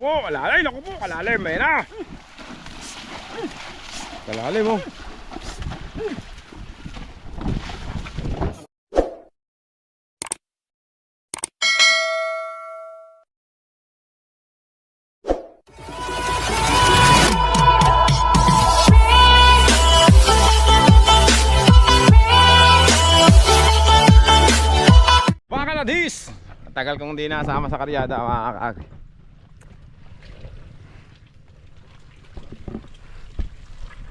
Po, kalalim. Naku po, kalalim. May na. Kalalim mo. Mga kanadis! Tagal kong di nasama sa karyada mga kakag.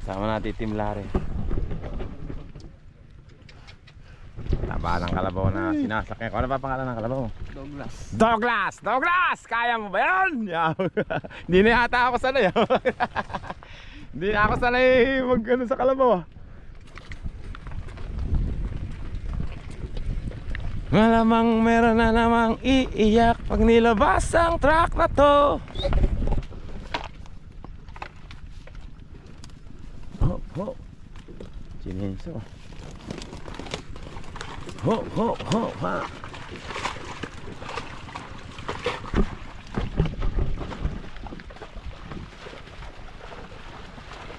Sama natin Team Lare. Taba ng kalabaw na sinasakyan ko. Ano ba pangalan ng kalabaw? Douglas. Douglas! Douglas! Kaya mo ba yan? Hindi na yata ako sanay. Hindi na ako sanay mag ano, sa kalabaw. ah. Malamang meron na namang iiyak pag nilabas ang truck na to. Ho, ho. Chininso. Ho, ho, ho, ha.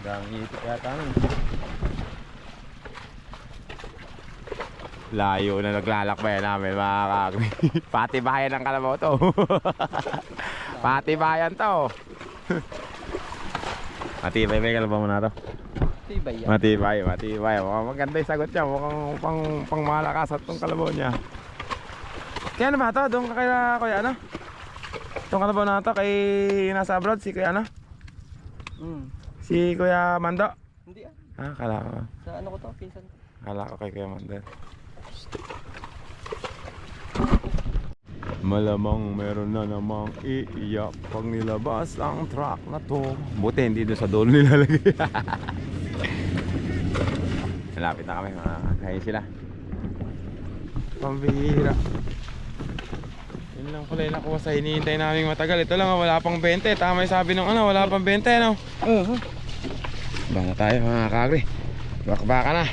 Dami itik yata nun. Layo na naglalakbay namin mga kakri. Pati bayan ng kalabaw to. Pati bayan to. Matibay may kalabaw mo na to. Tibay yan. Matibay, matibay. Mukhang maganda yung sagot niya. Mukhang pang, pang malakas at tong kalabaw niya. Kaya ano ba to? Doon ka kaya kuya ano? Itong kalabaw na to kay nasa abroad si kuya ano? Mm. Si kuya Mando. Hindi ah. Ah, kala ko. Sa ano ko to? Pinsan ko. Kala ko kay kuya Mando. Malamang meron na namang iiyak pag nilabas ang truck na to. Buti hindi doon sa dulo nilalagay. Malapit na kami mga kaya sila. Pambihira. Yun lang pala yung nakuha sa hinihintay namin matagal. Ito lang ah, wala pang 20. Tama yung sabi ng ano, wala pang 20 no? Oo. Baka tayo mga kagri. Bakbaka na.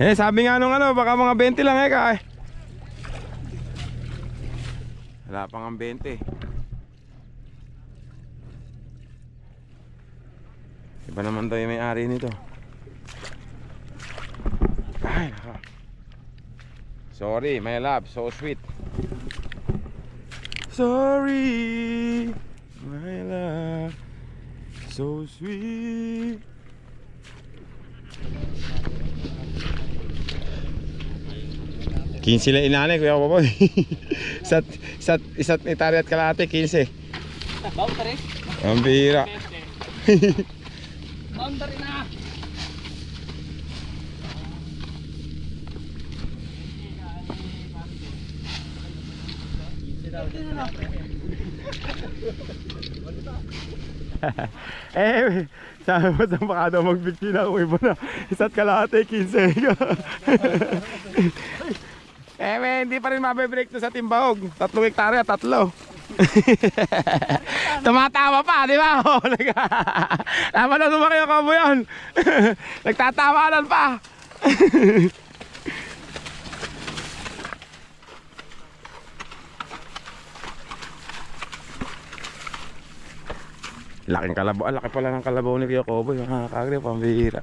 Eh, sabi nga nung ano, baka mga 20 lang eh ka eh. Wala pang ang 20. Iba naman daw yung may-ari nito. Ay, nako. Sorry, my love. So sweet. Sorry, my love. So sweet. Kinsi lang inanay, Kuya Boboy. Sat, sat, isa't itari at kalate, 15. Boundary. Ang bihira. eh, sabi mo sa baka daw magbigti na kung iba na. Isa't kalate, 15. eh, may, hindi pa rin mabibreak to sa timbahog. Tatlong hektarya, tatlo. Tumatawa pa, di ba? Oh, Tama na lumaki ang kamo yan. Nagtatawanan pa. Laking kalabaw. Ah, laki pala ng kalabaw ni Kuya Koboy. Mga kagre, pambihira.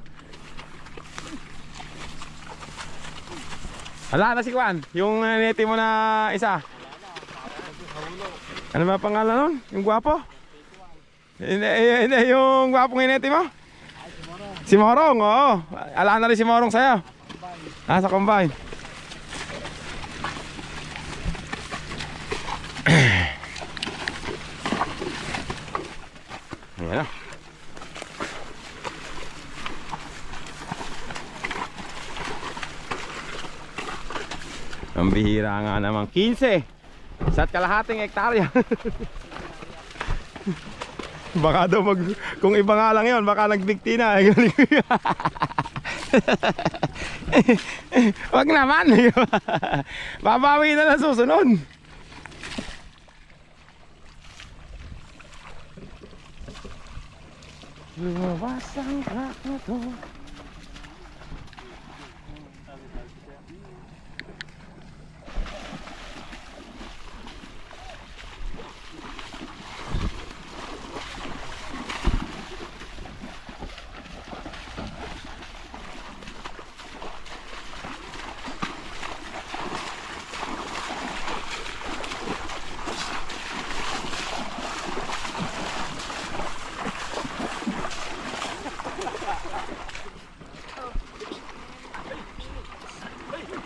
Wala na si Kwan. Yung uh, mo na isa. Ano ba pangalan nun? Yung gwapo? Hindi, eh, yung gwapong ineti mo? Si Morong, oo. Ala na rin si Morong sa'yo. Ah, sa combine. Ayan na. Ang bihira nga naman. 15. Sa kalahating hektarya. baka daw mag... Kung iba nga lang yun, baka nagbigti na. Wag naman. Babawi na lang susunod. Lumabas ang truck na to.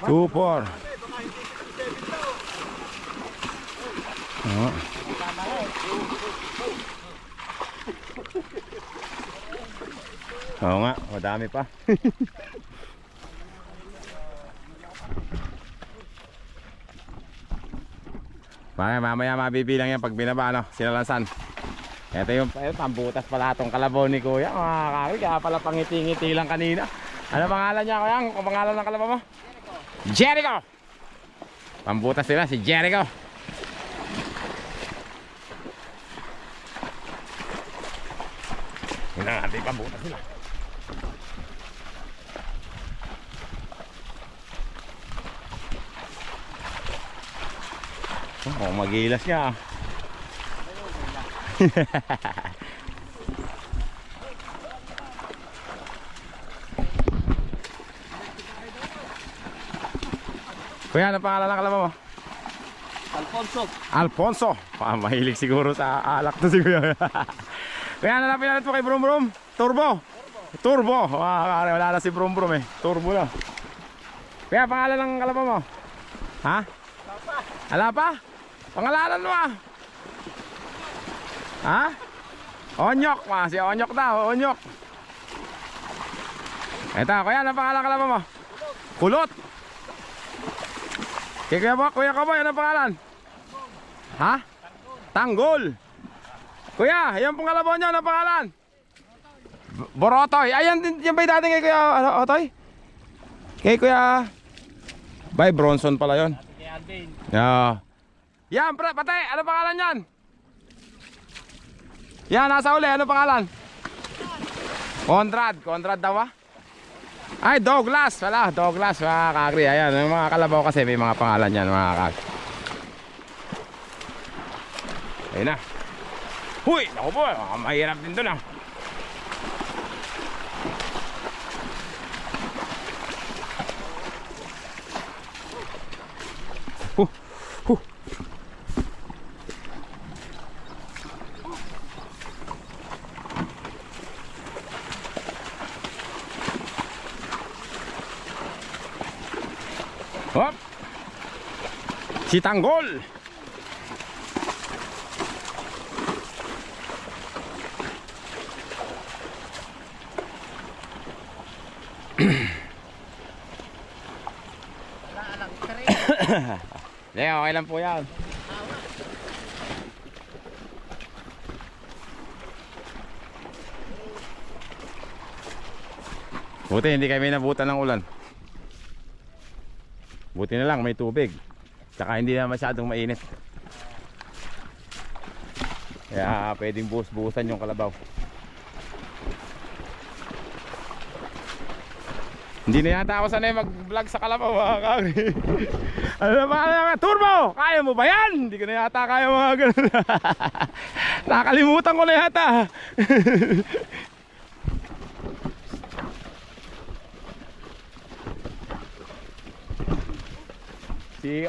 2-4. Oo. Oo nga, madami pa. Mamaya, mamaya mabibilang yan pag binaba, no? Sinalansan. Ito yung ito, pambutas pala itong kalabaw ni Kuya. Mga kakari, kaya pala pangiti-ngiti lang kanina. Ano pangalan niya, Kuya? Ang pangalan ng kalabaw mo? Jericho! Pambutas nila, si Jericho. Yun na natin pambutas nila. Oh, magilas niya. Kuya, ano pangalan ng kalabaw mo? Alfonso. Alfonso. Ah, mahilig siguro sa alak to si Kuya. Kaya na lang pinalit mo kay Brum Brum. Turbo. Turbo. Ah, wala na si Brum Brum eh. Turbo na. Kaya pangalan ng kalabaw mo? Ha? Ala pa? Pangalanan mo ah. Ha? Onyok. Ah, si Onyok daw. Onyok. Eto, kuya, ano pangalan ng kalabaw mo? Kulot. Kaya kuya, Bo- kuya Kaboy, ano pangalan? Ha? Tanggol. Kuya, yan pong kalabaw niya, ano pangalan? Borotoy. Ayan, din- yan ba yung dating kay Kuya ano, Otoy? Kay Kuya... Bay, Bronson pala yon. Kaya Alvin. Yeah. Yan, pre, pate, ano pangalan yan? Yan, nasa uli, ano pangalan? Conrad, Conrad daw ah? Ay, Douglas, wala, Douglas, mga kakri, ayan, yung mga kalabaw kasi may mga pangalan yan, mga kakri. Ayun na. Huy, naku po, ah, mahirap din doon ah. Si Tanggol. Hindi, okay lang po yan. Buti hindi kami nabutan ng ulan. Buti na lang may tubig. Tsaka hindi na masyadong mainit. Kaya pwedeng buhos-buhusan yung kalabaw. Hindi na yata ako sanay mag-vlog sa kalabaw mga kari. ano na ba? Turbo! Kaya mo ba yan? Hindi ko na yata kaya mga ganun. Nakalimutan ko na yata. si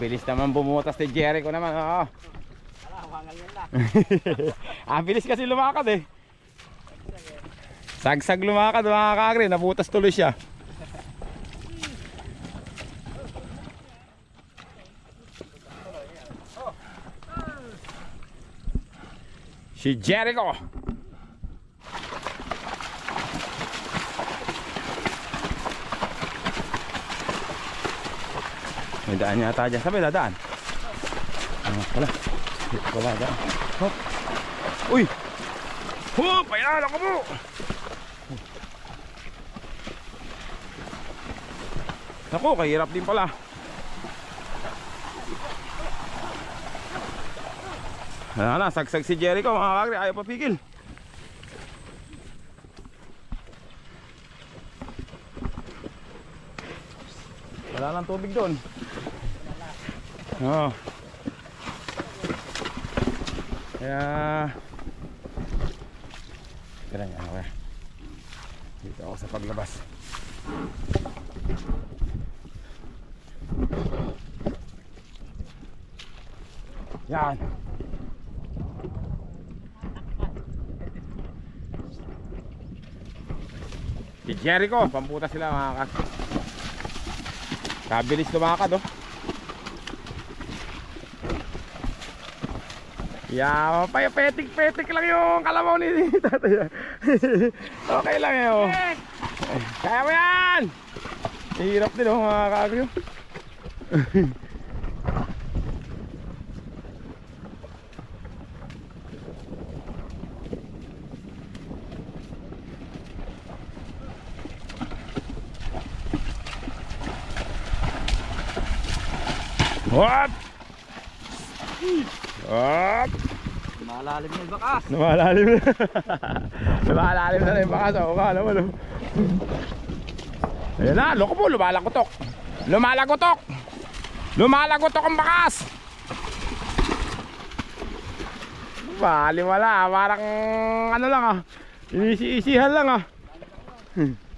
Mabilis naman bumutas ni Jericho naman. Oo. Ang bilis kasi lumakad eh. Sagsag lumakad mga kakri, nabutas tuloy siya. Si Jericho. May daan yata dyan. Saan may dadaan? Ah, wala. Wala daan. Hop. Uy! Hop! Ayan! Ako mo! Naku, kahirap din pala. Wala na, sagsag si Jericho mga kakri, ayaw papigil. Wala lang tubig doon. Oo. Kaya... Tira nga ako eh. Dito ako sa paglabas. Yan. Si Jericho, pamputa sila mga kas. Kabilis lumakad oh. Yeah, pay petik-petik lang yung kalabaw ni tatay. okay lang eh oh. Kaya mo yan! Hirap din oh mga kagyo. What? What? Malalim yung bakas. Lumalalim na. lumalalim na na yung baka sa uka naman. Oh. Ayan na, loko po, lumalagotok. Lumalagotok. Lumalagotok ang bakas. Bali wala, parang ano lang ah. Inisi-isihan lang ah. Ako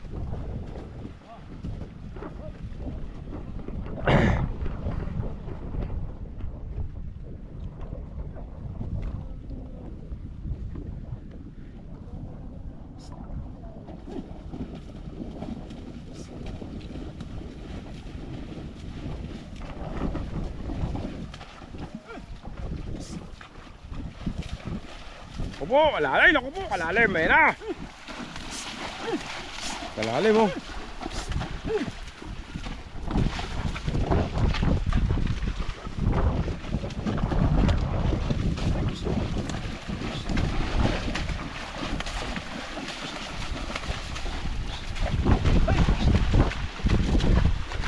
po, kalalim, ako po, kalalim, ayun na. Kalalim mo.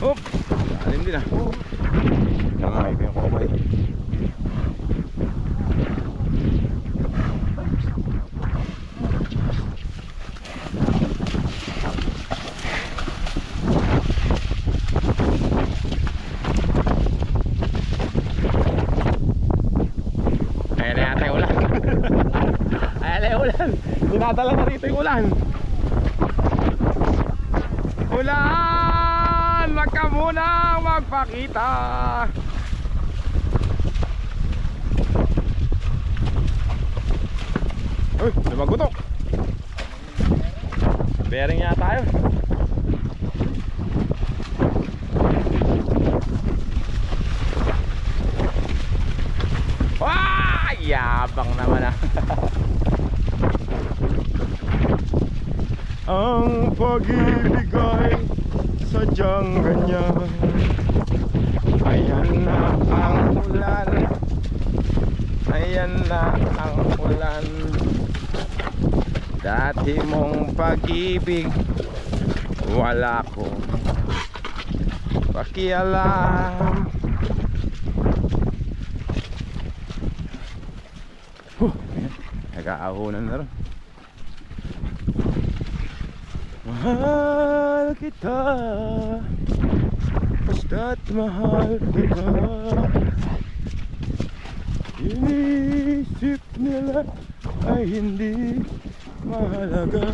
Oh, kalalim din ah. Nangahay ko yung komay. Ayan na yata yung ulan. Ayan na yung ulan. Dinadala na rito yung ulan. Ulan! Wag ka munang magpakita. Uy, lumagutok. Bearing yata tayo. Wah! Yabang naman ah. Ang pag-ibig ay sadyang ganyan. Ayan na ang ulan. Ayan na ang ulan. Dati mong pag-ibig Wala ko. Pakialam. Huh. Nag-aahunan na rin. Mahal kita Basta't mahal kita Inisip nila ay hindi mahalaga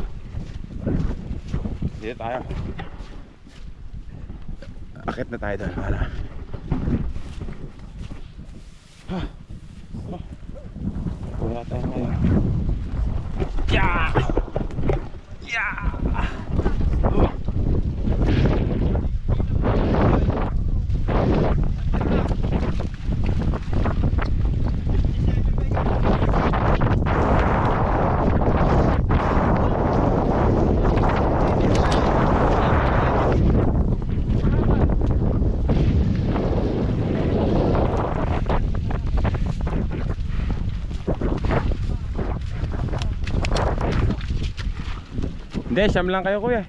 Dito tayo Akit na tayo doon para Ah. Ah. Wala tayo ngayon Yeah! Yeah! Hindi, siyam lang kayo kuya.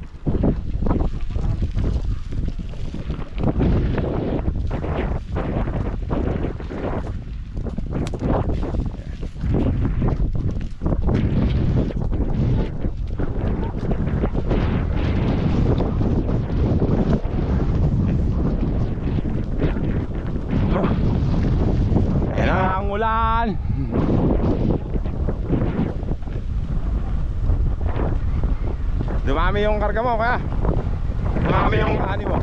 Ayan na ang ulan. Dumami yung karga mo kaya. Dumami yung ani mo.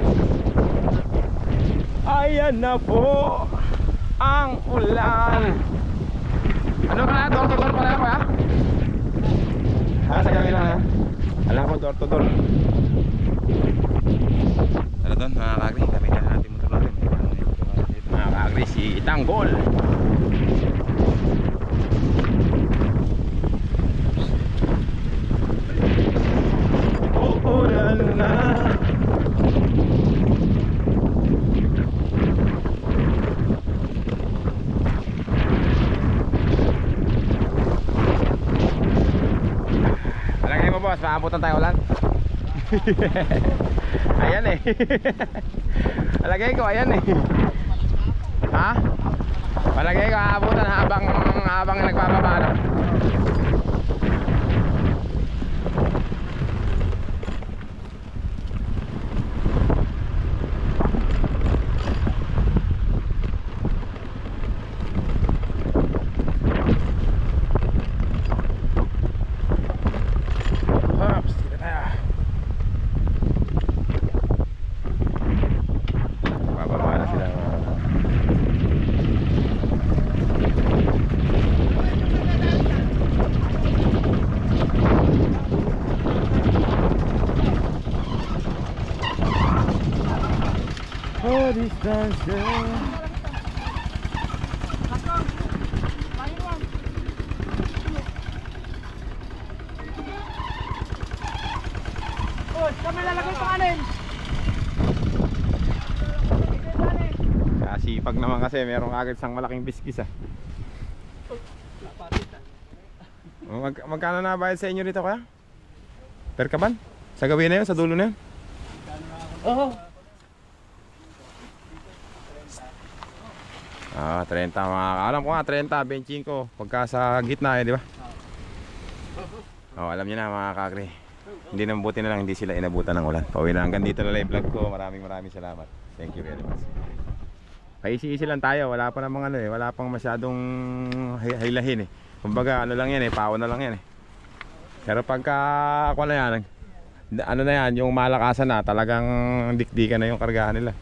Ayan na po ang ulan. Ano ka na? Door to door pala ba? Ah, sa kabila na. Alam ko door to door. Ano doon mga kagri? Gamitin na natin motor natin. Mga kagri, si Tanggol. Uulan na. Alagay maabutan tayo ulan. ayan eh. Alagay ko, ayan eh. Ha? Palagay ko, aabutan habang habang nagpapaba na. Hops, dito tayo. Bababa na sila. Oh. Oh, kanin. Kasipag naman kasi merong agad isang malaking biskis ah. Mag magkano na bayad sa inyo dito kaya? Per kaban? Sa gawin na yun? Sa dulo na yun? Oo. Ah, 30 mga alam ko nga 30, 25 pagka sa gitna eh, di ba? Oh, alam niyo na mga kakri. Hindi na mabuti na lang hindi sila inabutan ng ulan. Pauwi na hanggang dito na lang vlog ko. Maraming maraming salamat. Thank you very much. Paisi-isi lang tayo. Wala pa namang ano eh. Wala pang masyadong hilahin eh. Kumbaga ano lang yan eh. Pao na lang yan eh. Pero pagka ako na yan, ano na yan, yung malakasan na, talagang dikdikan na yung kargahan nila.